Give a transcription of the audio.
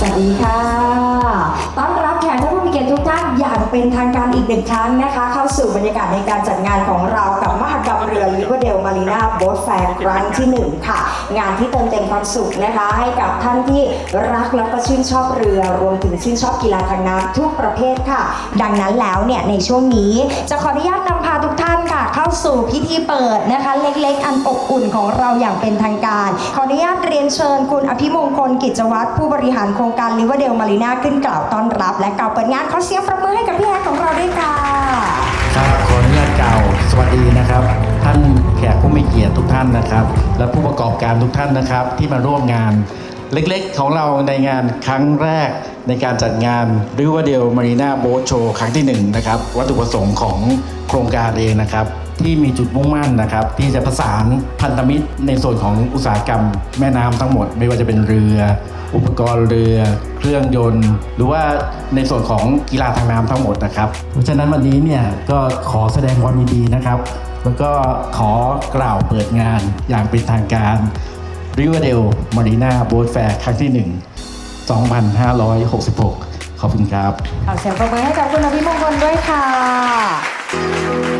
สวัสดีค่ะ ต้อนรับแขกท่านผู้มีเกียรติทุกท่านอย่างเป็นทางการอีกหนึ่งครั้งนะคะ เข้าสู่บรรยากาศในการจัดงานของเรากับมหกรรมเรือ มารีนาโบ๊ทแฟร์ครั้งที่หนึ่งค่ะ งานที่เติมเต็มความสุขนะคะ ให้กับท่านที่รักแล้วก็ชื่นชอบเรือ รวมถึงชื่นชอบกีฬาทางน้ำทุกประเภทค่ะ ดังนั้นแล้วเนี่ยในช่วงนี้จะขออนุญาตนำพาทุกท่านค่ะ เข้าสู่พิธีเปิดนะคะ เล็กๆ อันอบอุ่นของเราอย่างเป็นทางการ ขออนุญาตเรียนเชิญคุณอภิมงคลกิจวัตรผู้บริหารโครงการลิเวอร์เดลมารีนาขึ้นกล่าวต้อนรับ และกล่าวเปิดงานขอเสียงประมือให้กับพี่แฮกของเราด้วยค่ะครับขออนุญาตกล่าวสวัสดีนะครับานแขกผู้มีเกียรติทุกท่านนะครับ และผู้ประกอบการทุกท่านนะครับ ที่มาร่วมงานเล็กๆ ของเราในงานครั้งแรกในการจัดงาน r i v e r d a l e Marina Boat Show ครั้งที่หนึ่งนะครับวัตถุประสงค์ของโครงการเองนะครับ ที่มีจุดมุ่งมั่นนะครับ ที่จะประสานพันธมิตรในส่วนของอุตสาหกรรมแม่น้ำทั้งหมด ไม่ว่าจะเป็นเรือ อุปกรณ์เรือ เครื่องยนต์ หรือว่าในส่วนของกีฬาทางน้ำทั้งหมดนะครับ เพราะฉะนั้นวันนี้เนี่ยก็ขอแสดงความยินดีนะครับ แล้วก็ขอกล่าวเปิดงานอย่างเป็นทางการ Riverdale Marina Boat Fair ครั้งที่ 1 2566 ขอบคุณครับเอเสียงปรบมือให้กับคุณอภิมงคลด้วยค่ะ